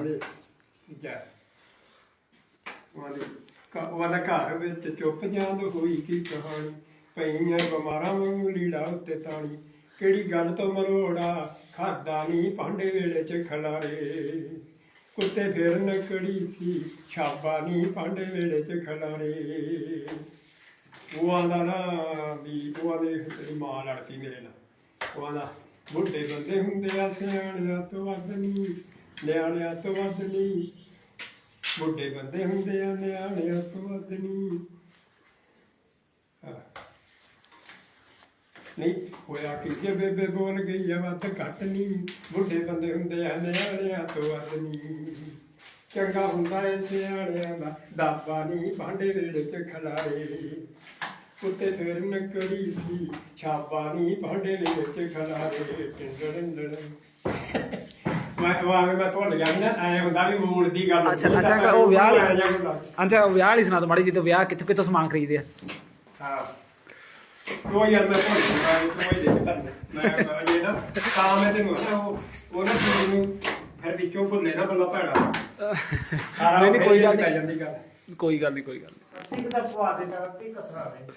ਉਹਦੇ ਜਾ। ਉਹਦੇ ਕ- ਉਹਦਾ ਘਰ ਵਿੱਚ ਚੁੱਪ ਜਾਂਦ ਹੋਈ ਕੀ ਕਹਾਣੀ? ਪਈਆਂ ਬਿਮਾਰਾਂ ਵਾਂਗੂ ਲੀੜਾ ਉੱਤੇ ਤਾਣੀ। ਕਿਹੜੀ ਗੱਲ ਤੋਂ ਮਰੋੜਾ? ਖਾਦਾ ਨਹੀਂ ਭਾਂਡੇ ਵੇਲੇ ਚ ਖਲਾਰੇ। ਕੁੱਤੇ ਫਿਰਨ ਕੜੀ ਸੀ, ਛਾਪਾ ਨਹੀਂ ਭਾਂਡੇ ਵੇਲੇ ਚ ਖਲਾਰੇ। ਉਹ ਆਂਦਾ ਨਾ ਵੀ ਉਹ ਆਂਦੇ ਤੇਰੀ ਮਾਂ ਲੜਦੀ ਮੇਰੇ ਨਾਲ। ਉਹ ਆਂਦਾ ਬੁੱਢੇ ਬੰਦੇ ਹੁੰਦੇ ਆ ਸਿਆਣਿਆਂ ਤੋਂ ਵੱਧ ਨਹੀਂ। ਨਿਆਣਿਆਂ ਤੋਂ ਵੱਧ ਨਹੀਂ ਬੁੱਢੇ ਬੰਦੇ ਹੁੰਦੇ ਆ ਨਿਆਣਿਆਂ ਤੋਂ ਵੱਧ ਨਹੀਂ ਨਹੀਂ ਹੋਇਆ ਕਿ ਜੇ ਬੇਬੇ ਬੋਲ ਗਈ ਆ, ਵੱਧ ਘੱਟ ਨਹੀਂ ਬੁੱਢੇ ਬੰਦੇ ਹੁੰਦੇ ਆ ਨਿਆਣਿਆਂ ਤੋਂ ਵੱਧ ਨਹੀਂ ਚੰਗਾ ਹੁੰਦਾ ਏ ਸਿਆਣਿਆਂ ਦਾ ਦਾਬਾ ਨਹੀਂ ਭਾਂਡੇ ਵੇੜੇ ਚ ਖਲਾਰੇ। ਕੁੱਤੇ ਫਿਰ ਨਕੜੀ ਸੀ ਛਾਪਾ ਨਹੀਂ ਭਾਂਡੇ ਵੇੜੇ ਚ ਖਲਾਰੇ। ਟਿੰਡੜਿੰਡੜ ਮੈਂ ਵਾਹ ਮੈਂ ਭੁੱਲ ਗਿਆ ਸੀ ਨਾ ਐ ਹੁੰਦਾ ਵੀ ਮੂਡ ਦੀ ਗੱਲ ਅੱਛਾ, ਉਹ ਵਿਆਹ ਐਂ ਜਿਹਾ ਹੁੰਦਾ। ਅੱਛਾ ਉਹ ਵਿਆਹ ਵਾਲੀ ਸੁਣਾ ਦੋ ਮਾੜੀ ਜੀ ਤੇ ਵਿਆਹ ਕਿੱਥੋਂ ਕਿੱਥੋਂ ਸਮਾਨ ਖਰੀਦਦੇ ਆ? ਹਾਂ। ਉਹ ਯਾਰ ਮੈਂ ਭੁੱਲ ਗਿਆ ਮੈਂ ਕੋਈ ਦੇਖ ਤਾਂ ਮੈਂ ਮੈਂ ਇਹ ਨਾ ਤਾਂ ਮੈਂ ਤੈਨੂੰ ਨਾ ਉਹ ਉਹ ਨਾ ਚੀਜ਼ ਨੂੰ ਫਿਰ ਵਿੱਚੋਂ ਭੁੱਲੇ ਨਾ ਬੱਲਾ ਭੈੜਾ। ਸਾਰਾ ਨਹੀਂ, ਨਹੀਂ, ਕੋਈ ਗੱਲ ਪੈ ਨਹੀਂ। ਜਾਂਦੀ ਗੱਲ। ਕੋਈ ਗੱਲ ਨਹੀਂ ਕੋਈ ਗੱਲ ਨਹੀਂ। ਤਾਂ ਪਵਾ ਦੇ ਕਸਰਾ ਦੇ।